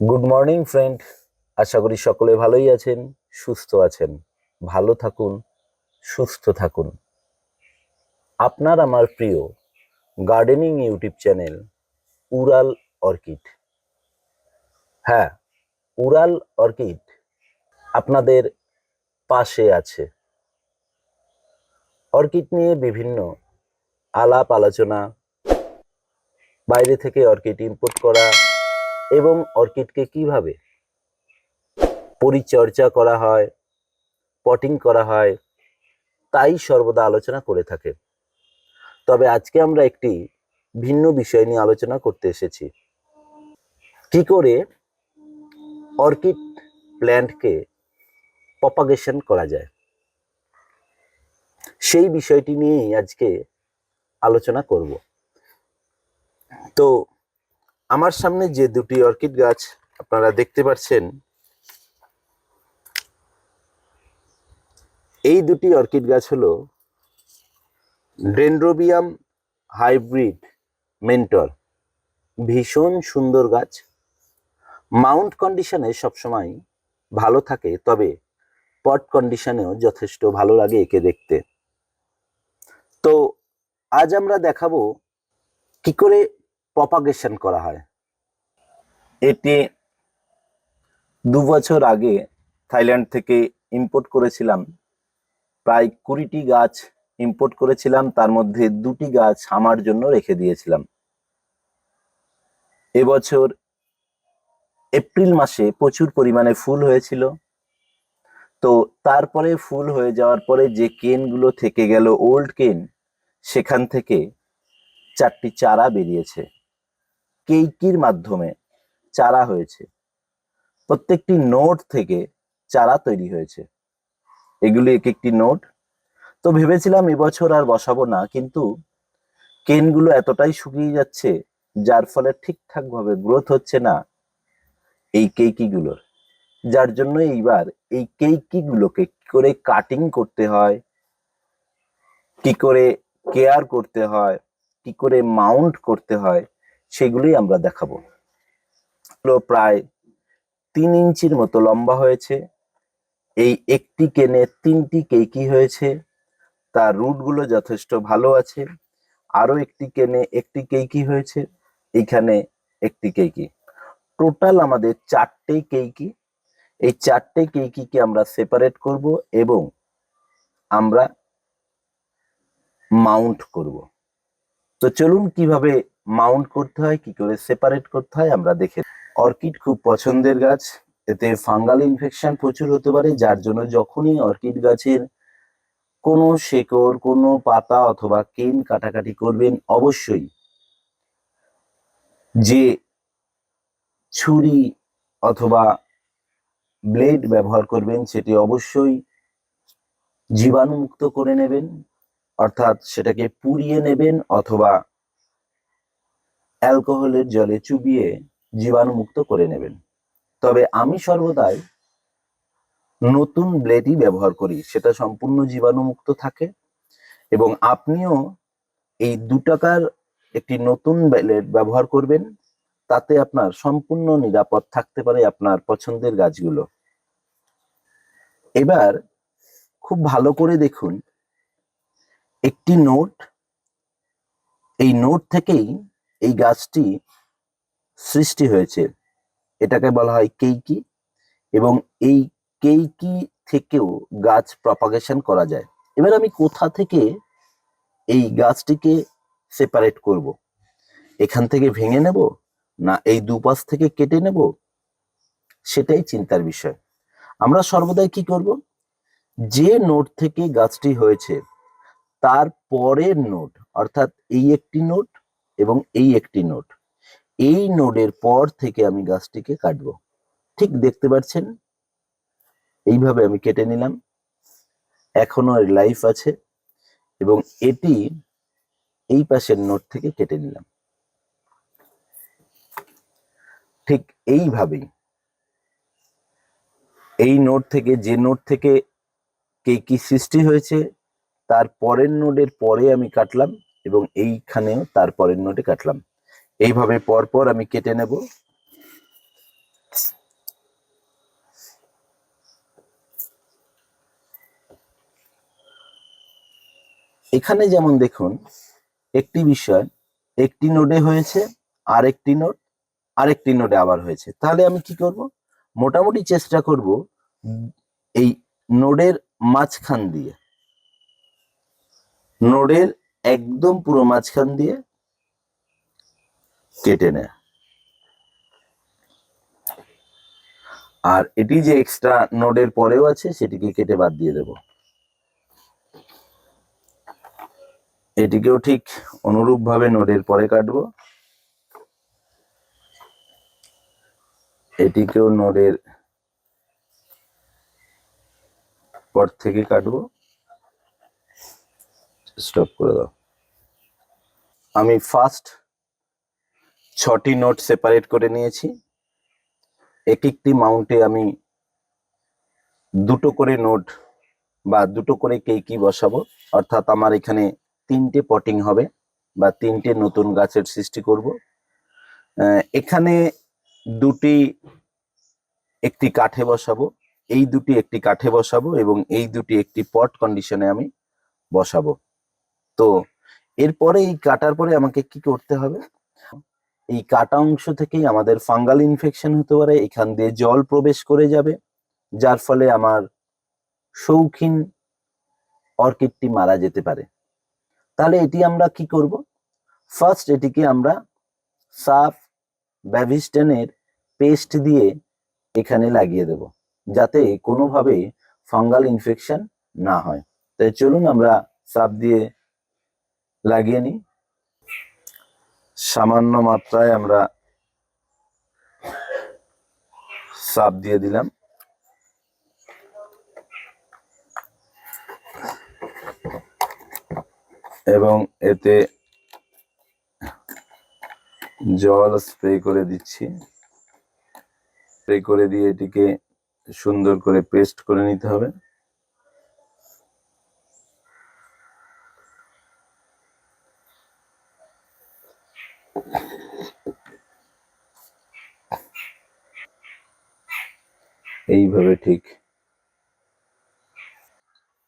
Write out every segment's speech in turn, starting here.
Good morning friend আশা করি সকলে ভালোই আছেন, সুস্থ আছেন। ভালো থাকুন, সুস্থ থাকুন। আপনার আমার প্রিয় gardening YouTube channel Ural Orchid. হ্যাঁ উরাল অর্কিড আপনাদের পাশে আছে। অর্কিড নিয়ে বিভিন্ন আলাপ আলোচনা, বাইরে থেকে অর্কিড ইম্পোর্ট করা এবং অর্কিডকে কীভাবে পরিচর্যা করা হয় পটিং করা হয়, তাই সর্বদা আলোচনা করে থাকে। তবে আজকে আমরা একটি ভিন্ন বিষয় নিয়ে আলোচনা করতে এসেছি। কি করে অর্কিড প্ল্যান্টকে প্রপাগেশন করা যায়? সেই বিষয়টি নিয়েই আজকে আলোচনা করব। তো আমার সামনে যে দুটি অর্কিড গাছ আপনারা দেখতে পাচ্ছেন, এই দুটি অর্কিড গাছ হলো ডেন্ড্রোবিয়াম হাইব্রিড মেন্টর ভীষণ সুন্দর গাছ। মাউন্ট কন্ডিশনে সবসময় ভালো থাকে, তবে পট কন্ডিশনেও যথেষ্ট ভালো লাগে একে দেখতে। তো আজ আমরা দেখাবো কি করে প্রপাগেশন করা হয়। এটি দু বছর আগে থাইল্যান্ড থেকে ইম্পোর্ট করেছিলাম। প্রায় কুড়িটি গাছ ইম্পোর্ট করেছিলাম, তার মধ্যে দুটি গাছ আমার জন্য রেখে দিয়েছিলাম। এবছর এপ্রিল মাসে প্রচুর পরিমাণে ফুল হয়েছিল। তো তারপরে ফুল হয়ে যাওয়ার পরে যে কেনগুলো থেকে গেল, ওল্ড কেন, সেখান থেকে চারটি চারা বেরিয়েছে। কেইকির মাধ্যমে চারা হয়েছে। প্রত্যেকটি নোট থেকে চারা তৈরি হয়েছে। এগুলি এক একটি নোট। তো ভেবেছিলাম এবছর আর বসাবো না, কিন্তু কেনগুলো এতটাই শুকিয়ে যাচ্ছে, যার ফলে ঠিকঠাক ভাবে গ্রোথ হচ্ছে না এই কেইকিগুলোর। যার জন্য এইবার এই কেইকিগুলোকে কি করে কাটিং করতে হয়, কি করে কেয়ার করতে হয়, কি করে মাউন্ট করতে হয় সেগুলোই আমরা দেখাবো। প্রায় তিন ইঞ্চির মতো লম্বা হয়েছে। এই একটি কেনে তিনটি কেকি হয়েছে। তার রুটগুলো যথেষ্ট ভালো আছে। আরও একটি কেনে একটি কেকি হয়েছে। এখানে একটি কেকি। টোটাল আমাদের চারটে কেকি। এই চারটে কেকিকে আমরা সেপারেট করব এবং আমরা মাউন্ট করব। তো চলুন কীভাবে মাউন্ট করতে হয়, কি করে সেপারেট করতে হয়, আমরা দেখে অর্কিড খুব পছন্দের গাছ, এতে ফাঙ্গাল ইনফেকশন প্রচুর হতে পারে, যার জন্য যখনই অর্কিড গাছের কোনো শেকড়, কোনো পাতা অথবা কেন কাটাকাটি করবেন, অবশ্যই যে ছুরি অথবা ব্লেড ব্যবহার করবেন, সেটি অবশ্যই জীবাণুমুক্ত করে নেবেন। অর্থাৎ সেটাকে পুড়িয়ে নেবেন অথবা অ্যালকোহলের জলে চুবিয়ে জীবাণুমুক্ত করে নেবেন। তবে আমি সর্বদাই নতুন ব্লেডই ব্যবহার করি, সেটা সম্পূর্ণ জীবাণুমুক্ত থাকে এবং আপনিও এই দু টাকার একটি নতুন ব্লেড ব্যবহার করবেন, তাতে আপনার সম্পূর্ণ নিরাপদ থাকতে পারে আপনার পছন্দের গাছগুলো। এবার খুব ভালো করে দেখুন একটি নোট এই নোট থেকেই এই গাছটি সৃষ্টি হয়েছে। এটাকে বলা হয় কেইকি এবং এই কেইকি থেকেও গাছ প্রপাগেশন করা যায়। এবার আমি কোথা থেকে এই গাছটিকে সেপারেট করব? এখান থেকে ভেঙে নেব না এই দুপাশ থেকে কেটে নেব? সেটাই চিন্তার বিষয়। আমরা সর্বদাই কি করব? যে নোট থেকে গাছটি হয়েছে তার পরের নোট অর্থাৎ এই একটি নোট এবং এই একটি নোট এই নোডের পর থেকে আমি গাছটিকে কাটবো। ঠিক দেখতে পাচ্ছেন? এইভাবে আমি কেটে নিলাম। এখনও এর লাইফ আছে এবং এটি এই পাশের নোট থেকে কেটে নিলাম। ঠিক এইভাবেই এই নোট থেকে, যে নোট থেকে কে কি সৃষ্টি হয়েছে তার পরের নোডের পরে আমি কাটলাম এবং এইখানেও তার পরের নোডে কাটলাম। এইভাবে পরপর আমি কেটে নেব। এখানে যেমন দেখুন, একটি বিষয়, একটি নোডে হয়েছে আর একটি নোড আরেকটি নোডে আবার হয়েছে। তাহলে আমি কি করব? মোটামুটি চেষ্টা করব এই নোডের মাঝখান দিয়ে। নোডের একদম পুরো মাঝখান দিয়ে কেটে নেয় আর এটি যে এক্সট্রা নোডের পরেও আছে, সেটিকে কেটে বাদ দিয়ে দেব। এটিকেও ঠিক অনুরূপ ভাবে নোডের পরে কাটবো। এটিকেও নোডের পর থেকে কাটবো। স্টপ করে দাও। আমি ফার্স্ট ছটি নোট সেপারেট করে নিয়েছি। এক একটি মাউন্টে আমি দুটো করে নোট বা দুটো করে কেকি বসাবো। অর্থাৎ আমার এখানে তিনটে পটিং হবে বা তিনটে নতুন গাছের সৃষ্টি করব। এখানে দুটি একটি কাঠে বসাবো, এই দুটি একটি কাঠে বসাবো এবং এই দুটি একটি পট কন্ডিশনে আমি বসাবো। তো এরপরে এই কাটার পরে আমাকে কি করতে হবে? এই কাটা অংশ থেকেই আমাদের ফাঙ্গাল ইনফেকশন হতে পারে, এখান দিয়ে জল প্রবেশ করে যাবে, যার ফলে আমার শৌখিন অর্কিডটি মারা যেতে পারে। তাহলে এটি আমরা কি করব? ফার্স্ট এটিকে আমরা সাফ ব্যাভিস্টেনের পেস্ট দিয়ে এখানে লাগিয়ে দেব, যাতে কোনোভাবে ফাঙ্গাল ইনফেকশন না হয়। তাই চলুন আমরা সাপ দিয়ে লাগিয়ে নিই। সামান্য মাত্রায় আমরা সাপ দিয়ে দিলাম। এবং এতে জল স্প্রে করে দিচ্ছি। স্প্রে করে দিয়ে এটিকে সুন্দর করে পেস্ট করে নিতে হবে। এইভাবে ঠিক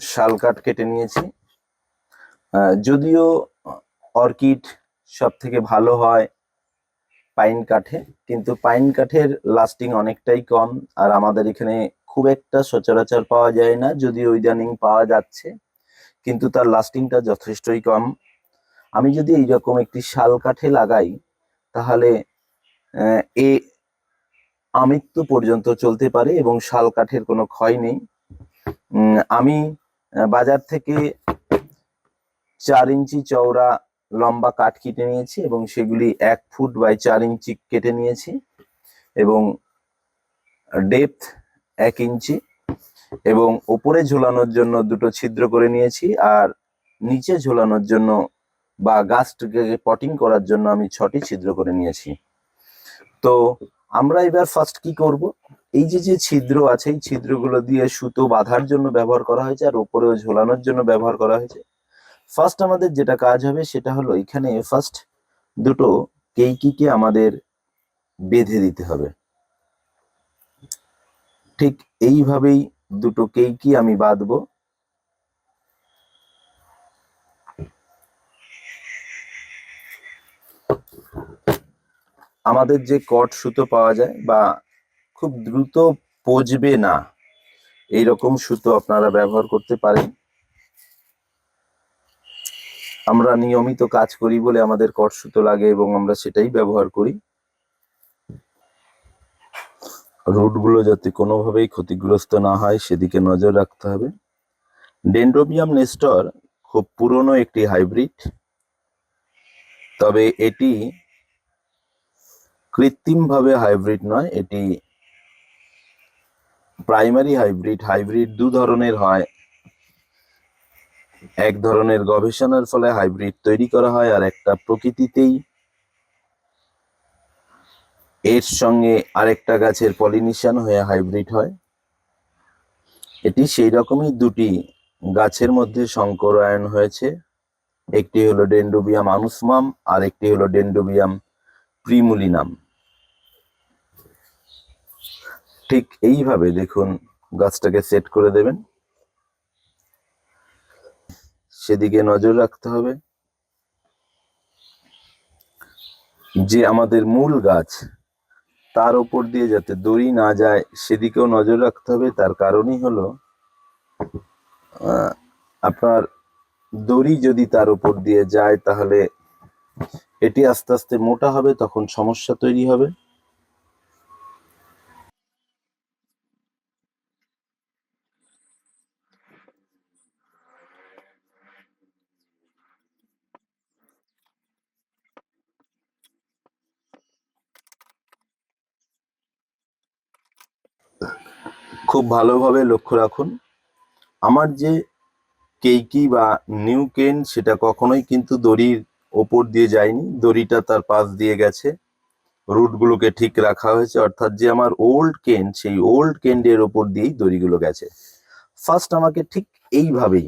শাল কাঠ কেটে নিয়েছি। যদিও অর্কিড সব থেকে ভালো হয় পাইন কাঠে, কিন্তু পাইন কাঠের লাস্টিং অনেকটাই কম, আর আমাদের এখানে খুব একটা সচরাচর পাওয়া যায় না যদিও ইদানিং পাওয়া যাচ্ছে, কিন্তু তার লাস্টিংটা যথেষ্টই কম। আমি যদি এইরকম একটি শাল কাঠে লাগাই, তাহলে এ আমৃত্যু পর্যন্ত চলতে পারে এবং শাল কাঠের কোনো ক্ষয় নেই। আমি বাজার থেকে চার ইঞ্চি চওড়া লম্বা কাঠ কেটে নিয়েছি এবং সেগুলি এক ফুট বাই চার ইঞ্চি কেটে নিয়েছি এবং ডেপথ এক ইঞ্চি এবং ওপরে ঝোলানোর জন্য দুটো ছিদ্র করে নিয়েছি আর নিচে ঝোলানোর জন্য বা গাছটাকে পটিং করার জন্য আমি ছটি ছিদ্র করে নিয়েছি। তো আমরা এবার ফার্স্ট কি করব? এই যে যে ছিদ্র আছে, এই ছিদ্রগুলো দিয়ে সুতো বাঁধার জন্য ব্যবহার করা হয়েছে আর উপরেও ঝোলানোর জন্য ব্যবহার করা হয়েছে। ফার্স্ট আমাদের যেটা কাজ হবে সেটা হলো এখানে ফার্স্ট দুটো কেইকিকে আমাদের বেঁধে দিতে হবে। ঠিক এইভাবেই দুটো কেইকি আমি বাঁধবো। আমাদের যে কট সুতো পাওয়া যায় বা খুব দ্রুত পচবে না এই রকম সুতো আপনারা ব্যবহার করতে পারেন। আমরা নিয়মিত কাজ করি বলে আমাদের কট সুতো লাগে এবং আমরা সেটাই ব্যবহার করি। রুটগুলো যাতে কোনোভাবেই ক্ষতিগ্রস্ত না হয়, সেদিকে নজর রাখতে হবে। ডেন্ড্রোবিয়াম নেস্টর খুব পুরনো একটি হাইব্রিড, তবে এটি কৃত্রিমভাবে হাইব্রিড নয়, এটি প্রাইমারি হাইব্রিড। হাইব্রিড দু ধরনের হয়। এক ধরনের গবেষণার ফলে হাইব্রিড তৈরি করা হয় আর একটা প্রকৃতিতেই। এর সঙ্গে আরেকটা গাছের পলিনেশন হয়ে হাইব্রিড হয়। এটি সেই রকমই দুটি গাছের মধ্যে সংকরায়ন হয়েছে। একটি হলো ডেন্ডোবিয়াম আনুসমাম আর একটি হলো ডেন্ডোবিয়াম প্রিমুলিনাম। ঠিক এইভাবে দেখুন গাছটাকে সেট করে দেবেন। সেদিকে নজর রাখতে হবে। যে আমাদের মূল গাছ, তার উপর দিয়ে যাতে দড়ি না যায়, সেদিকেও নজর রাখতে হবে। তার কারণই হলো আপনার দড়ি যদি তার উপর দিয়ে যায়, তাহলে এটি আস্তে আস্তে মোটা হবে, তখন সমস্যা তৈরি হবে। খুব ভালোভাবে লক্ষ্য রাখুন। আমার যে কেইকি বা নিউ কেন সেটা কখনোই কিন্তু দড়ির ওপর দিয়ে যায়নি। দড়িটা তার পাশ দিয়ে গেছে। রুটগুলোকে ঠিক রাখা হয়েছে। অর্থাৎ যে আমার ওল্ড কেন, সেই ওল্ড কেন্ডের ওপর দিয়েই দড়িগুলো গেছে। ফার্স্ট আমাকে ঠিক এইভাবেই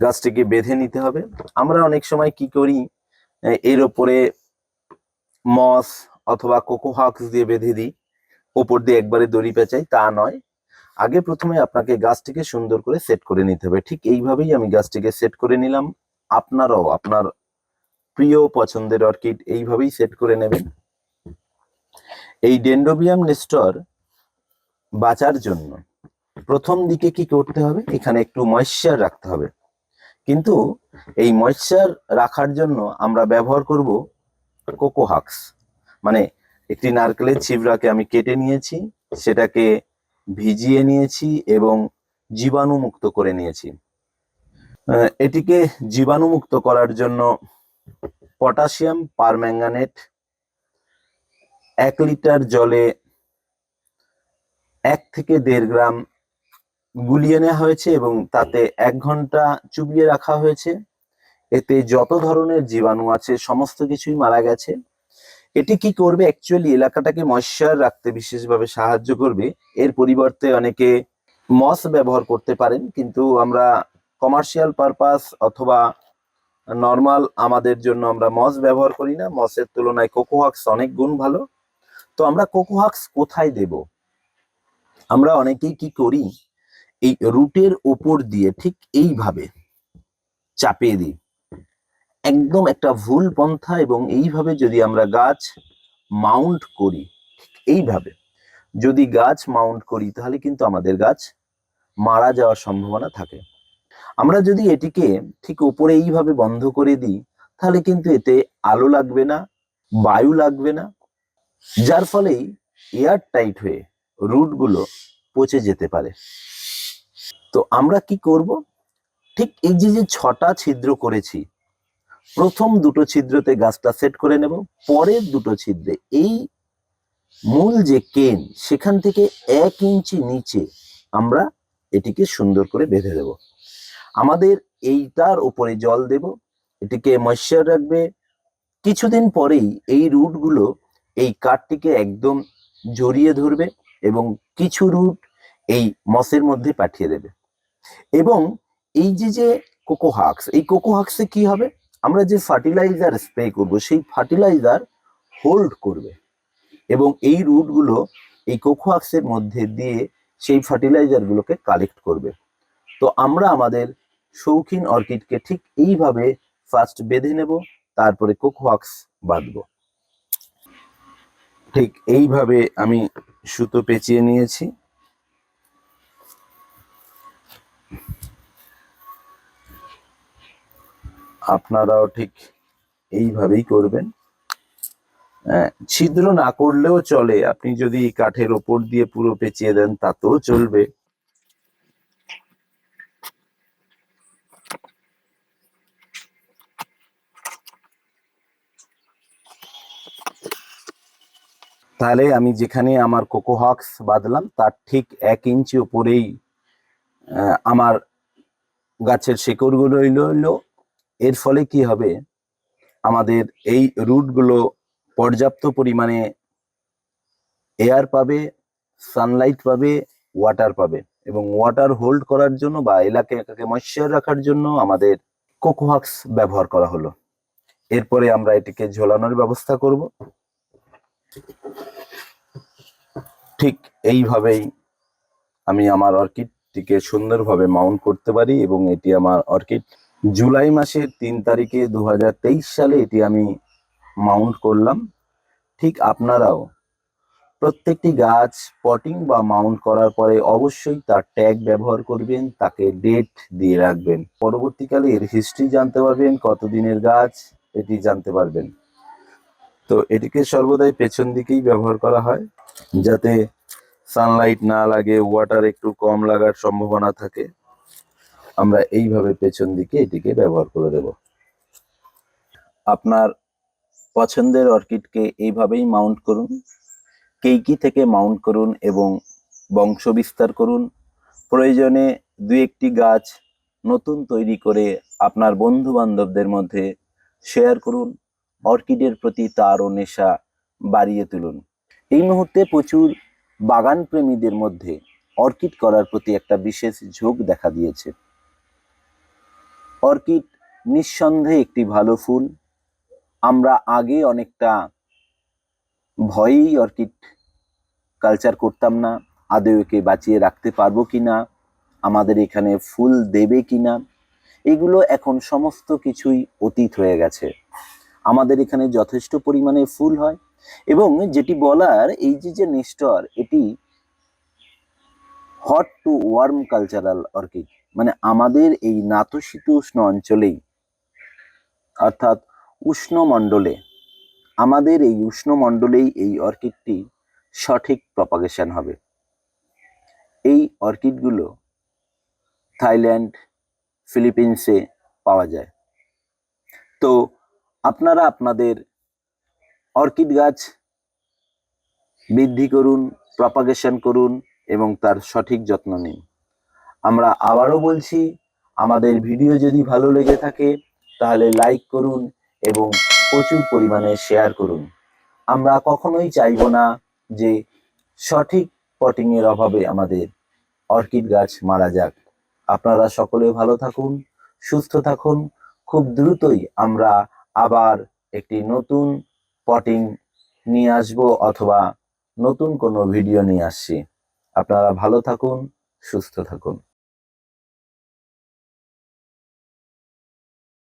গাছটিকে বেঁধে নিতে হবে। আমরা অনেক সময় কি করি, এর ওপরে মস অথবা কোকো হাক্স দিয়ে বেঁধে দিই। ওপর দিয়ে একবারে দড়ি পেঁচাই, তা নয়। আগে প্রথমে আপনাকে গাছটিকে সুন্দর করে সেট করে নিতে হবে। ঠিক এইভাবেই আমি গাছটিকে সেট করে নিলাম। আপনারাও, আপনার প্রিয় পছন্দের অর্কিড এইভাবেই সেট করে নেবেন। এই ডেন্ডোবিয়াম নেস্টর বাঁচার জন্য প্রথম দিকে কি করতে হবে? এখানে একটু ময়েশ্চার রাখতে হবে। কিন্তু এই ময়েশ্চার রাখার জন্য আমরা ব্যবহার করব কোকো হাক্স মানে একটি নারকেলের ছিবড়াকে আমি কেটে নিয়েছি, সেটাকে ভিজিয়ে নিয়েছি এবং জীবাণুমুক্ত করে নিয়েছি। এটিকে জীবাণুমুক্ত করার জন্য পটাশিয়াম পারম্যাঙ্গানেট এক লিটার জলে এক থেকে দেড় গ্রাম গুলিয়ে নেওয়া হয়েছে এবং তাতে এক ঘণ্টা চুবিয়ে রাখা হয়েছে। এতে যত ধরনের জীবাণু আছে, সমস্ত কিছুই মারা গেছে। এটি কি করবে? অ্যাকচুয়ালি এলাকাটাকে ময়শ্চার রাখতে বিশেষভাবে সাহায্য করবে। এর পরিবর্তে অনেকে মস ব্যবহার করতে পারেন, কিন্তু আমরা কমার্শিয়াল পারপাস অথবা নর্মাল আমাদের জন্য আমরা মস ব্যবহার করি না। মসের তুলনায় কোকোহাক্স অনেক গুণ ভালো। তো আমরা কোকোহাক্স কোথায় দেব? আমরা অনেকেই কি করি? এই রুটের ওপর দিয়ে ঠিক এইভাবে চাপিয়ে দিই। একদম একটা ভুল পন্থা এবং এইভাবে যদি আমরা গাছ মাউন্ট করি এইভাবে। যদি গাছ মাউন্ট করি, তাহলে কিন্তু আমাদের গাছ মারা যাওয়ার সম্ভাবনা থাকে। আমরা যদি এটিকে ঠিক উপরে এইভাবে বন্ধ করে দিই, তাহলে কিন্তু এতে আলো লাগবে না, বায়ু লাগবে না, যার ফলেই এয়ার টাইট হয়ে রুটগুলো পচে যেতে পারে। তো আমরা কি করব? ঠিক এই যে যে ছটা ছিদ্র করেছি প্রথম দুটো ছিদ্রতে গাছটা সেট করে নেব, পরের দুটো ছিদ্রে এই মূল যে কেন, সেখান থেকে এক ইঞ্চি নিচে আমরা এটিকে সুন্দর করে বেঁধে দেব। আমাদের এইটার উপরে জল দেব, এটিকে ময়শ্চার রাখবে। কিছুদিন পরেই এই রুটগুলো এই কাঠটিকে একদম জড়িয়ে ধরবে এবং কিছু রুট এই মসের মধ্যে পাঠিয়ে দেবে। এবং এই যে যে কোকোহাক্স এই কোকোহাক্সে কি হবে? আমরা যে ফার্টিলাইজার স্প্রে করব, সেই ফার্টিলাইজার হোল্ড করবে। এবং এই রুটগুলো এই কোকোহাক্সের মধ্যে দিয়ে সেই ফার্টিলাইজারগুলোকে কালেক্ট করবে। তো আমরা আমাদের শৌখিন অর্কিডকে ঠিক এইভাবে ফার্স্ট বেঁধে নেব, তারপরে কোকোহাক্স বাঁধবো। ঠিক এইভাবে আমি সুতো পেঁচিয়ে নিয়েছি। আপনারাও ঠিক এইভাবেই করবেন। হ্যাঁ, ছিদ্র না করলেও চলে। আপনি যদি কাঠের ওপর দিয়ে পুরো পেঁচিয়ে দেন তাতেও চলবে। তাহলে আমি যেখানে আমার কোকো কোকোহক্স বাঁধলাম তার ঠিক এক ইঞ্চি উপরেই আহ, আমার গাছের শেকড়গুলো রইল এর ফলে কি হবে? আমাদের এই রুটগুলো পর্যাপ্ত পরিমাণে এয়ার পাবে সানলাইট পাবে ওয়াটার পাবে এবং ওয়াটার হোল্ড করার জন্য বা এলাকাকে ময়শ্চার রাখার জন্য আমাদের কোকোহাক্স ব্যবহার করা হলো। এরপরে আমরা এটিকে ঝোলানোর ব্যবস্থা করব। ঠিক এইভাবেই আমি আমার অর্কিডটিকে সুন্দরভাবে মাউন্ট করতে পারি এবং এটি আমার অর্কিড জুলাই মাসের তিন তারিখে দু হাজার তেইশ সালে এটি আমি মাউন্ট করলাম। ঠিক আপনারাও প্রত্যেকটি গাছ পটিং বা মাউন্ট করার পরে অবশ্যই তার ট্যাগ ব্যবহার করবেন, তাকে ডেট দিয়ে রাখবেন। পরবর্তীকালে এর হিস্ট্রি জানতে পারবেন, কতদিনের গাছ এটি জানতে পারবেন। তো এটিকে সর্বদাই পেছন দিকেই ব্যবহার করা হয়, যাতে সানলাইট না লাগে, ওয়াটার একটু কম লাগার সম্ভাবনা থাকে। আমরা এইভাবে পেছন দিকে এটিকে ব্যবহার করে দেব। আপনার পছন্দের অর্কিডকে এইভাবেই মাউন্ট করুন। কেইকি থেকে মাউন্ট করুন এবং বংশ বিস্তার করুন। প্রয়োজনে দু একটি গাছ নতুন তৈরি করে আপনার বন্ধু বান্ধবদের মধ্যে শেয়ার করুন। অর্কিডের প্রতি তারও নেশা বাড়িয়ে তুলুন। এই মুহূর্তে প্রচুর বাগান প্রেমীদের মধ্যে অর্কিড করার প্রতি একটা বিশেষ ঝোঁক দেখা দিয়েছে। অর্কিড নিঃসন্দেহে একটি ভালো ফুল। আমরা আগে অনেকটা ভয়েই অর্কিড কালচার করতাম না। আদৌ একে বাঁচিয়ে রাখতে পারব কি না আমাদের এখানে ফুল দেবে কি না এগুলো এখন সমস্ত কিছুই অতীত হয়ে গেছে। আমাদের এখানে যথেষ্ট পরিমাণে ফুল হয় এবং যেটি বলার এই যে যে নেস্টর, এটি hot to warm cultural orchid. মানে আমাদের এই নাতশীতোষ্ণ অঞ্চলেই, অর্থাৎ উষ্ণমণ্ডলে আমাদের এই উষ্ণমণ্ডলেই এই অর্কিডটি সঠিক প্রপাগেশন হবে। এই অর্কিডগুলো থাইল্যান্ড, ফিলিপিন্সে পাওয়া যায়। তো আপনারা আপনাদের অর্কিড গাছ বৃদ্ধি করুন প্রপাগেশন করুন এবং তার সঠিক যত্ন নিন। আমরা আবারও বলছি, আমাদের ভিডিও যদি ভালো লেগে থাকে, তাহলে লাইক করুন এবং প্রচুর পরিমাণে শেয়ার করুন। আমরা কখনোই চাইব না যে সঠিক পটিং এর অভাবে আমাদের অর্কিড গাছ মারা যাক। আপনারা সকলে ভালো থাকুন, সুস্থ থাকুন। খুব দ্রুতই আমরা আবার একটি নতুন পটিং নিয়ে আসব অথবা নতুন কোনো ভিডিও নিয়ে আসছি। আপনারা ভালো থাকুন, সুস্থ থাকুন।